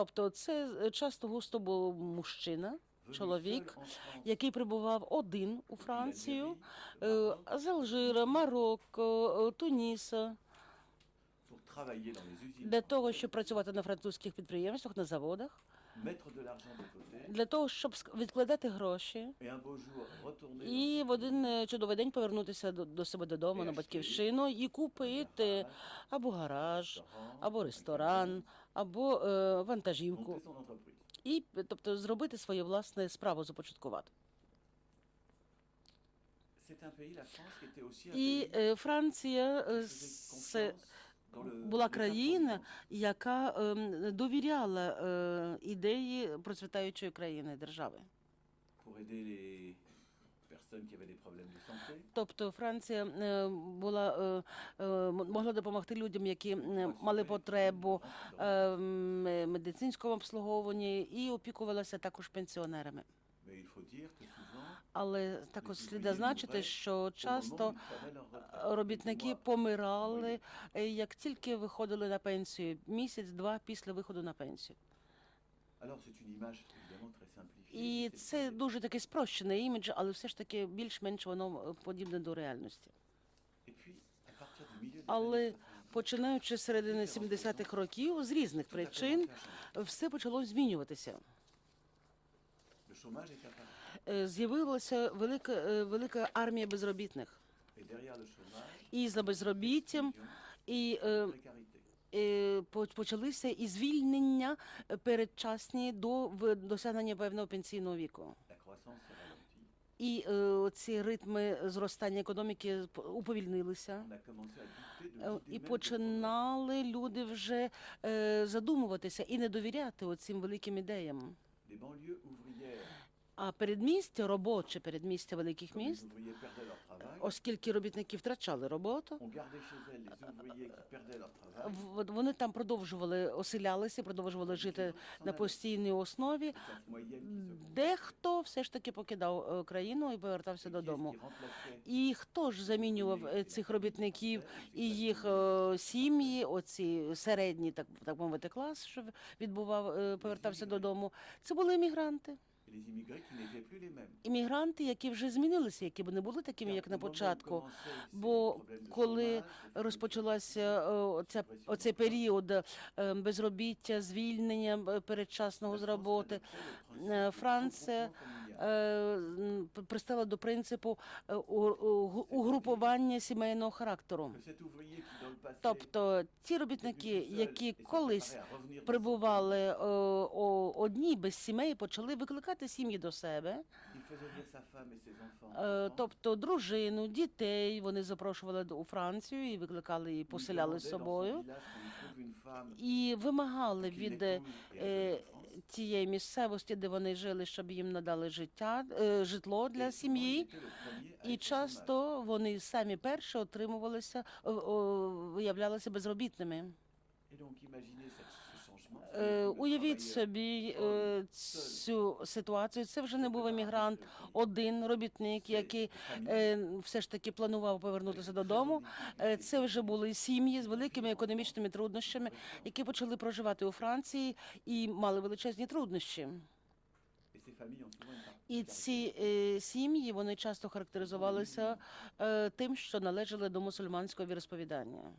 Тобто, це е, часто густо був мужчина, чоловік, який прибував один у Францію е, з Алжира, Марокко, е, Туніса для того, щоб працювати на французьких підприємствах, на заводах, для того, щоб відкладати гроші. І в один е, чудовий день повернутися до, до себе додому на батьківщину і купити або гараж, або ресторан, або е, вантажівку, і тобто зробити своє власне справу започаткувати. І е, Франція е, була країна, яка ем, довіряла е, ідеї процвітаючої країни держави. Тобто Франція е, була е, е, могла допомогти людям, які е, мали потребу е, медицинському обслуговуванні, і опікувалася також пенсіонерами. Але також слід зазначити, що часто retraite, робітники помирали, е, як тільки виходили на пенсію, місяць-два після виходу на пенсію. І це дуже такий спрощений імідж, але все ж таки більш-менш воно е, подібне до реальності. Але починаючи з середини 70-х років, з різних причин все почало змінюватися. Е, З'явилася велика, е, велика армія безробітних. І за безробіттям, і е, почалися і звільнення передчасні до досягнення певного пенсійного віку. І ці ритми зростання економіки уповільнилися. І починали люди вже задумуватися і не довіряти оцим великим ідеям. А передмістя, робоче передмістя великих міст, оскільки робітники втрачали роботу, вони там продовжували оселялися, продовжували жити на постійній основі. Дехто все ж таки покидав е, країну і повертався додому. І хто ж замінював е, цих робітників і їх е, сім'ї, оці середні, так так мовити, клас, що відбував, повертався додому. Це були іммігранти. Іммігранти, які вже змінилися, які б не були такими, як на початку. Бо коли розпочалася е, оця, оцей період е, безробіття, звільнення е, передчасного з роботи, Франція пристала до принципу е, угрупування сімейного характеру. Тобто ті робітники, які колись прибували е, одні без сімей, почали викликати сім'ї до себе. Е, Тобто дружину, дітей вони запрошували у Францію і викликали і поселяли з собою. І вимагали від тієї місцевості, де вони жили, щоб їм надали життя, житло для сім'ї. І часто вони самі перші отримувалися, виявлялися безробітними. Е, Уявіть собі е, цю ситуацію. Це вже не був емігрант, один робітник, який е, все ж таки планував повернутися додому. Це вже були сім'ї з великими економічними труднощами, які почали проживати у Франції і мали величезні труднощі. І ці е, сім'ї вони часто характеризувалися е, тим, що належали до мусульманського віросповідання.